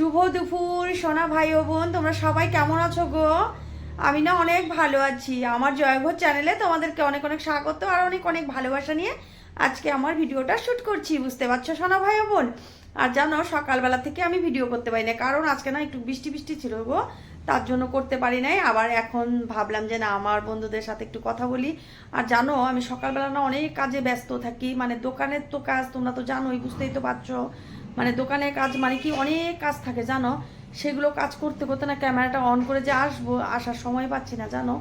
শুভ দুপুর, সোনা ভাই ও বোন, তোমরা সবাই কেমন আছো গো? আমি না অনেক ভালো আছি। আমার জয়ভোর চ্যানেলে তোমাদেরকে অনেক অনেক স্বাগত আর অনেক অনেক ভালোবাসা নিয়ে আজকে আমার ভিডিওটা শ্যুট করছি, বুঝতে পারছ সোনা ভাই ও বোন? আর জানো, সকালবেলা থেকে আমি ভিডিও করতে পারি না কারণ আজকে না একটু বৃষ্টি বৃষ্টি ছিল গো, তার জন্য করতে পারি নাই। আবার এখন ভাবলাম যে না, আমার বন্ধুদের সাথে একটু কথা বলি। আর জানো, আমি সকালবেলা না অনেক কাজে ব্যস্ত থাকি মানে দোকানের তো কাজ তোমরা তো জানোই, বুঝতেই তো পারছ। মানে দোকানে কাজ মানে কি অনেক কাজ থাকে, জানো? সেগুলো কাজ করতে করতে না ক্যামেরাটা অন করে যে আসব, আসার সময় পাচ্ছি না, জানো?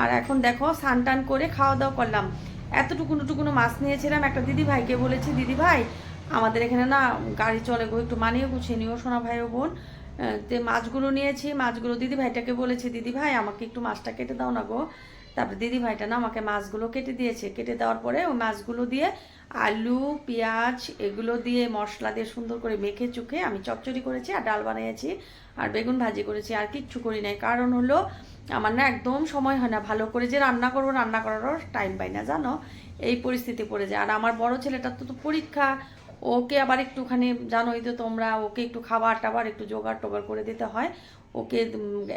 আর এখন দেখো, স্নান টান করে খাওয়া দাওয়া করলাম। এতটুকুনো টুকুনো মাছ নিয়েছিলাম। একটা দিদি ভাইকে বলেছি, দিদি ভাই, আমাদের এখানে না গাড়ি চলে গো, একটু মানিয়ে গুছিয়ে নিও, সোনা ভাই ও বোন। তে মাছগুলো নিয়েছি, মাছগুলো দিদি ভাইটাকে বলেছি, দিদি ভাই, আমাকে একটু মাছটা কেটে দাও না গো। তারপরে দিদি ভাইটা না আমাকে মাছগুলো কেটে দিয়েছে। কেটে দেওয়ার পরে ওই মাছগুলো দিয়ে আলু, পেঁয়াজ এগুলো দিয়ে মশলা দিয়ে সুন্দর করে মেখে চুখে আমি চচ্চড়ি করেছি আর ডাল বানিয়েছি আর বেগুন ভাজি করেছি আর কিচ্ছু করি নাই। কারণ হলো আমার না একদম সময় হয় না ভালো করে যে রান্না করব, রান্না করারও টাইম পাই না, জানো? এই পরিস্থিতি পড়ে যায়। আর আমার বড় ছেলেটার তো তো পরীক্ষা। ওকে আবার একটুখানি, জানোই তো তোমরা, ওকে একটু খাবার টাবার একটু জোগাড় টোগাড় করে দিতে হয়। ওকে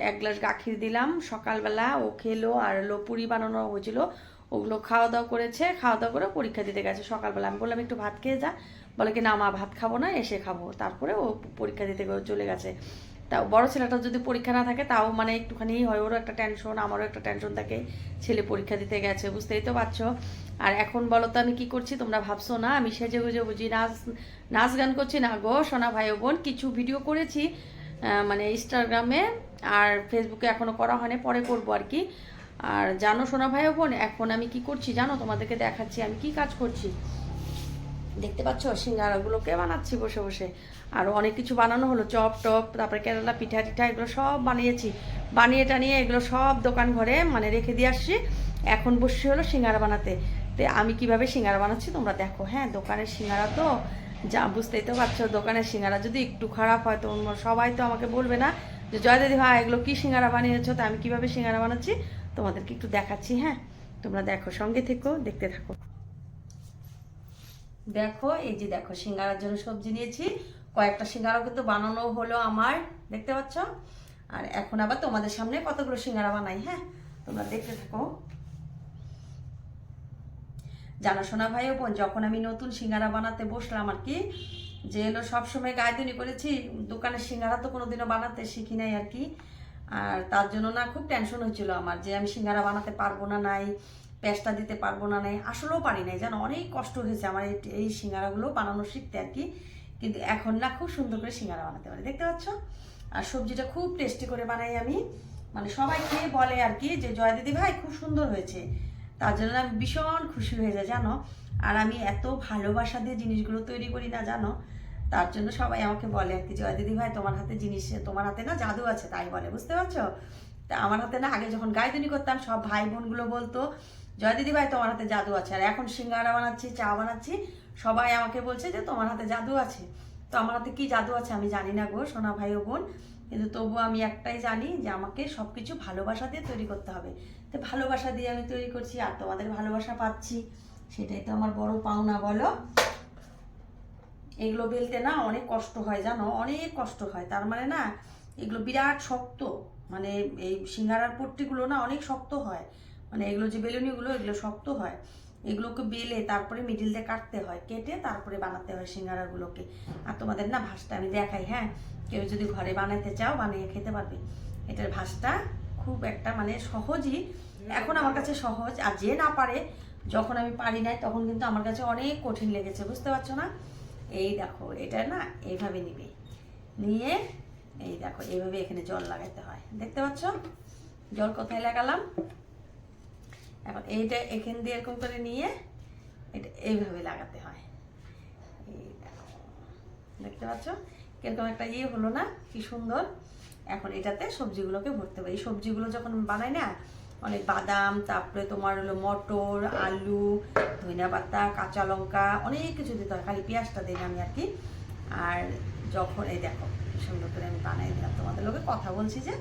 এক গ্লাস গাখির দিলাম। সকালবেলা ও খেলো আর হলো পুরি বানানো হয়েছিল। ওগুলো খাওয়া দাওয়া করেছে খাওয়া দাওয়া করে পরীক্ষা দিতে গেছে সকালবেলা। আমি বললাম, একটু ভাত খেয়ে যা। বলে কি, না মা, ভাত খাব না, এসে খাব। তারপরে ও পরীক্ষা দিতে চলে গেছে। তা বড় ছেলেটা যদি পরীক্ষা না থাকে, তাও মানে একটুখানি হয়, ওরও একটা টেনশন আমারও একটা টেনশন থাকে। ছেলে পরীক্ষা দিতে গেছে, বুঝতেই তো পারছ। আর এখন বলো তো, আমি কি করছি, তোমরা ভাবছ না? আমি সেজে গুজে বুঝি, নাচ নাচ গান করছি? না গো, সোনা ভাই ও বোন, কিছু ভিডিও করেছি। মানে ইনস্টাগ্রামে আর ফেসবুকে এখনও করা হয়নি, পরে করব আর কি। আর জানো সোনা ভাই বোন, এখন আমি কি করছি জানো? তোমাদেরকে দেখাচ্ছি, আমি কি কাজ করছি? দেখতে পাচ্ছ? সিঙ্গারাগুলোকে বানাচ্ছি বসে বসে। আর অনেক কিছু বানানো হলো, চপ টপ, তারপরে কেরালা পিঠা টিঠা, এগুলো সব বানিয়েছি। বানিয়ে টানিয়ে এগুলো সব দোকান ঘরে মানে রেখে দিয়ে আসছি। এখন বসে হলো সিঙ্গারা বানাতে। তো আমি কীভাবে সিঙ্গারা বানাচ্ছি তোমরা দেখো। হ্যাঁ দোকানের সিঙ্গারা তো। যা বুঝতেই তো পারছ, দোকানের সিঙ্গারা যদি একটু খারাপ হয় তো সবাই তো আমাকে বলবে না যে জয় দিদি ভাই এগুলো কী সিঙ্গারা বানিয়েছো? তো আমি কীভাবে সিঙ্গারা বানাচ্ছি? তোমাদেরকে একটু দেখাচ্ছি হ্যাঁ? তোমরা দেখো, সঙ্গে থেকো, দেখতে থাকো। দেখো, এই যে দেখো, সিঙ্গারার জন্য সবজি নিয়েছি। কয়েকটা সিঙ্গারাও কিন্তু বানানো হলো আমার, দেখতে পাচ্ছ? আর এখন আবার তোমাদের সামনে কতগুলো সিঙ্গারা বানাই হ্যাঁ? তোমরা দেখতে থাকো। জানাশোনা ভাই বোন, যখন আমি নতুন সিঙ্গারা বানাতে বসলাম আর কি, যে এলো সবসময় গায়দুনি করেছি, দোকানের সিঙ্গারা তো কোনোদিনও বানাতে শিখি নাই আর কি। আর তার জন্য না খুব টেনশন হয়েছিল আমার যে আমি সিঙ্গারা বানাতে পারব না নাই পেঁয়াজটা দিতে পারব না নাই, আসলেও পারি নাই, জানো, অনেক কষ্ট হয়েছে আমার এই সিঙ্গারাগুলো বানানো শিখতে আর কি। কিন্তু এখন না খুব সুন্দর করে সিঙ্গারা বানাতে পারি, দেখতে পাচ্ছ? আর সবজিটা খুব টেস্টি করে বানাই আমি। মানে সবাই খেয়ে বলে আর কি যে, জয় দিদি ভাই, খুব সুন্দর হয়েছে। তার জন্য আমি ভীষণ খুশি হয়ে যাই, জানো? আর আমি এত ভালোবাসা দিয়ে জিনিসগুলো তৈরি করি না, জানো? তার জন্য সবাই আমাকে বলে আর কি জয় দিদি ভাই, তোমার হাতে জিনিস, তোমার হাতে না জাদু আছে। তাই বলে, বুঝতে পারছ? তা আমার হাতে না আগে যখন গাইদুনি করতাম, সব ভাই বোনগুলো বলতো, জয় দিদি ভাই, তোমার হাতে জাদু আছে। আর এখন সিঙ্গারা বানাচ্ছি, চা বানাচ্ছি, সবাই আমাকে বলছে যে, তোমার হাতে জাদু আছে। তো আমার হাতে কি জাদু আছে আমি জানি না গো, সোনা ভাই ও বোন। কিন্তু তবুও আমি একটাই জানি যে, আমাকে সব কিছু ভালোবাসা দিয়ে তৈরি করতে হবে। তো ভালোবাসা দিয়ে আমি তৈরি করছি আর তোমাদের ভালোবাসা পাচ্ছি। সেটাই তো আমার বড় পাওনা, বলো? এগুলো বেলতে না অনেক কষ্ট হয়, জানো? অনেক কষ্ট হয়। তার মানে না, এগুলো বিরাট শক্ত। মানে এই সিঙ্গারার পট্টিগুলো না অনেক শক্ত হয়। মানে এগুলো যে বেলুনিগুলো, এগুলো শক্ত হয়। এগুলোকে বেলে তারপরে মিডিল দিয়ে কাটতে হয়, কেটে তারপরে বানাতে হয় সিঙ্গারাগুলোকে। আর তোমাদের না ভাসটা আমি দেখাই হ্যাঁ? কেউ যদি ঘরে বানাতে চাও, বানিয়ে খেতে পারবে। এটার ভাসটা খুব একটা মানে সহজই এখন আমার কাছে সহজ। আর যে না পারে, যখন আমি পারি নাই, তখন কিন্তু আমার কাছে অনেক কঠিন লেগেছে, বুঝতে পারছ না? এই দেখো, এটা না এইভাবে নিবে। নিয়ে এই দেখো, এইভাবে এখানে জল লাগাতে হয়। দেখতে পাচ্ছ? জল কোথায় লাগালাম? এখন এইটা এখান দিয়ে এরকম করে নিয়ে এটা এইভাবে লাগাতে হয়। এই দেখো, দেখতে পাচ্ছ? কীরকম একটা ইয়ে হলো না? কি সুন্দর? এখন এটাতে সবজিগুলোকে ভরতে হবে এই সবজিগুলো যখন বানাই না, অনেক বাদাম, তারপরে তোমার হলো মটর, আলু ধনিয়া পাতা কাঁচা লঙ্কা, অনেক কিছু দিতে হয়, খালি পেঁয়াজটা দিই আমি আর কি। আর যখন এই দেখো সুন্দর করে আমি বানাই দিলাম। তোমাদের লোকে কথা বলছি যে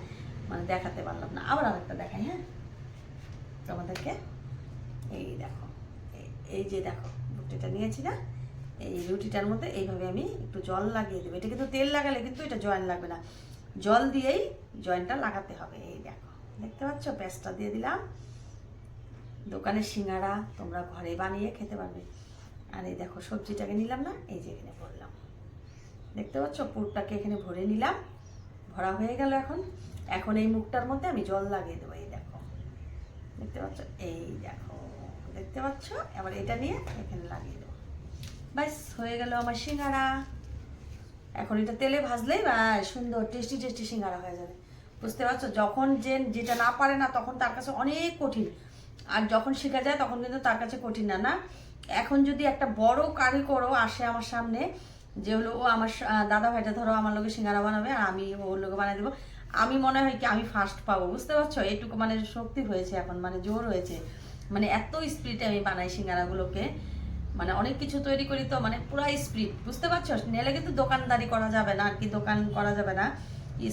মানে দেখাতে পারলাম না। আবার আরেকটা দেখাই হ্যাঁ? তোমাদেরকে এই দেখো, এই যে দেখো, রুটিটা নিয়েছি না, এই রুটিটার মধ্যে এইভাবে আমি একটু জল লাগিয়ে দেবো। এটা কিন্তু তেল লাগালে কিন্তু এটা জয়েন লাগবে না। জল দিয়েই জয়েন্টটা লাগাতে হবে, এই দেখো। দেখতে পাচ্ছ? পেঁয়াজটা দিয়ে দিলাম। দোকানের সিঙ্গারা তোমরা ঘরে বানিয়ে খেতে পারবে। আর এই দেখো, সবজিটাকে নিলাম না, এই যে এখানে ভরলাম দেখতে পাচ্ছ? পুরটাকে এখানে ভরে নিলাম। ভরা হয়ে গেল এখন। এখন এই মুখটার মধ্যে আমি জল লাগিয়ে দেবো, এই দেখো। দেখতে পাচ্ছ? এই দেখো। দেখতে পাচ্ছ? এবার এটা নিয়ে এখানে লাগিয়ে দেবো। ব্যাস, হয়ে গেল আমার সিঙ্গারা এখন এটা তেলে ভাজলেই সুন্দর টেস্টি টেস্টি সিঙ্গারা হয়ে যাবে। বুঝতে পারছ? যখন যে যেটা না পারে না, তখন তার কাছে অনেক কঠিন। আর যখন শেখা যায়, তখন কিন্তু তার কাছে কঠিন না না? এখন যদি একটা বড় কারিগরও আসে আমার সামনে, যে হলো ও আমার দাদা ভাইটা ধরো আমার লোকে সিঙ্গারা বানাবে, আর আমি ওর লোকে বানিয়ে দেবো, আমি মনে হয় কি আমি ফার্স্ট পাবো, বুঝতে পারছ? এটুকু মানে শক্তি হয়েছে এখন মানে জোর হয়েছে। মানে এত স্পিডে আমি বানাই সিঙ্গারাগুলোকে। মানে অনেক কিছু তৈরি করি তো মানে পুরো স্পিড বুঝতে পারছ? নেলে কিন্তু দোকানদারি করা যাবে না, আর কি দোকান করা যাবে না।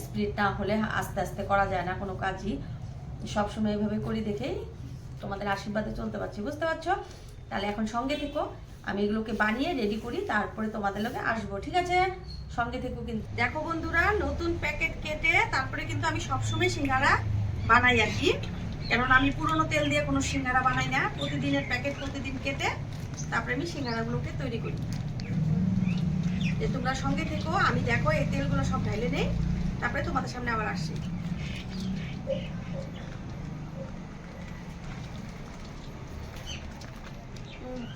স্পিড না হলে আস্তে আস্তে করা যায় না কোনো কাজই। সবসময় এভাবে করি দেখেই তোমাদের আশীর্বাদে চলতে পারছি, বুঝতে পারছ? তাহলে এখন সঙ্গে থেকো, আমি এগুলোকে বানিয়ে রেডি করি, তারপরে তোমাদের লোকে আসব, ঠিক আছে? সঙ্গে থেকো কিন্তু। দেখো বন্ধুরা, নতুন প্যাকেট কেটে তারপরে কিন্তু আমি সবসময় সিঙ্গারা বানাই আর কি। কেননা আমি পুরনো তেল দিয়ে কোনো সিঙ্গারা বানাই না। প্রতিদিনের প্যাকেট প্রতিদিন কেটে তারপরে আমি সিঙ্গারাগুলোকে তৈরি করি। যে তোমরা সঙ্গে থেকো, আমি দেখো এই তেলগুলো সব ঢাইলে নেই, তারপরে তোমাদের সামনে আবার আসছি।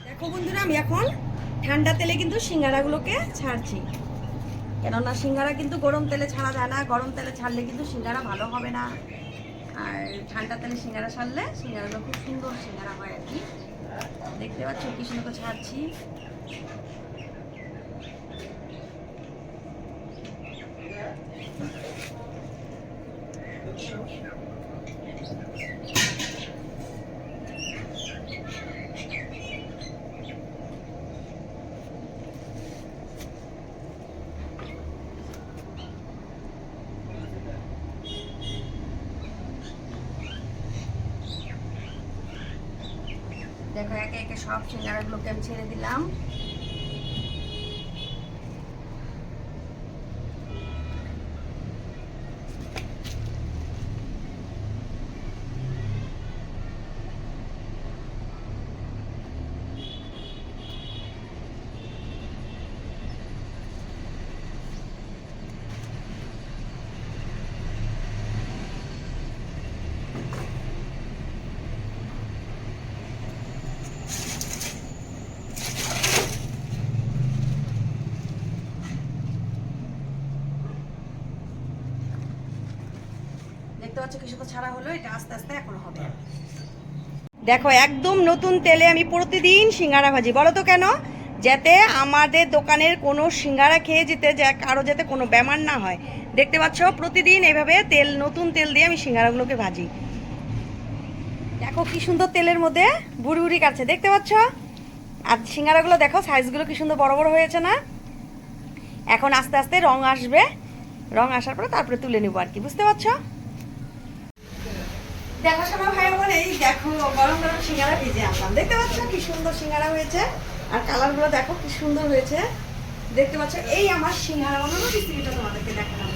দেখো বন্ধুরা, আমি এখন ঠান্ডা তেলে কিন্তু সিঙ্গারাগুলোকে ছাড়ছি। কেননা সিঙ্গারা কিন্তু গরম তেলে ছাড়া যায় না, গরম তেলে ছাড়লে কিন্তু সিঙ্গারা ভালো হবে না। আর ঠান্ডা তেলে সিঙ্গারা ছাড়লে সিঙ্গারাগুলো খুব সুন্দর সিঙ্গারা হয় আর কি। দেখতে পাচ্ছ কি সুন্দর ছাড়ছি। দেখো একে একে সব সিঙ্গারাগুলোকে আমি ছেড়ে দিলাম। দেখো, একদম নতুন তেলে আমি প্রতিদিন সিঙ্গারা ভাজি। বলো তো কেন? যাতে আমাদের দোকানের কোনো সিঙ্গারা খেয়ে যেতে যা কারও যাতে কোনো ব্যামার না হয়। দেখতে পাচ্ছ, প্রতিদিন এইভাবে তেল, নতুন তেল দিয়ে আমি সিঙ্গারাগুলোকে ভাজি। দেখো কি সুন্দর তেলের মধ্যে বুড়ি বুড়ি কাটছে। দেখতে পাচ্ছ? আর সিঙ্গারাগুলো দেখো, সাইজগুলো কি সুন্দর বড় বড় হয়েছে না? এখন আস্তে আস্তে রং আসবে। রং আসার পরে তারপরে তুলে নেব আর কি। বুঝতে পারছ? দেখো সময় ভাই বোন, এই দেখো গরম গরম সিঙ্গারা ভেজে আনলাম। দেখতে পাচ্ছ কি সুন্দর সিঙ্গারা হয়েছে? আর কালারগুলো দেখো কি সুন্দর হয়েছে। দেখতে পাচ্ছ, এই আমার সিঙ্গারা বানানো রেসিপিটা তোমাদেরকে দেখালাম।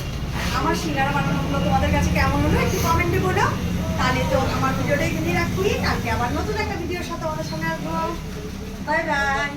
আমার সিঙ্গারা বানানোগুলো তোমাদের কাছে কেমন হলো একটু কমেন্টে বলো। তাহলে তো আমার ভিডিওটা এখানেই রাখি। কালকে আবার নতুন একটা ভিডিওর সাথে আমাদের সামনে আসব। Bye bye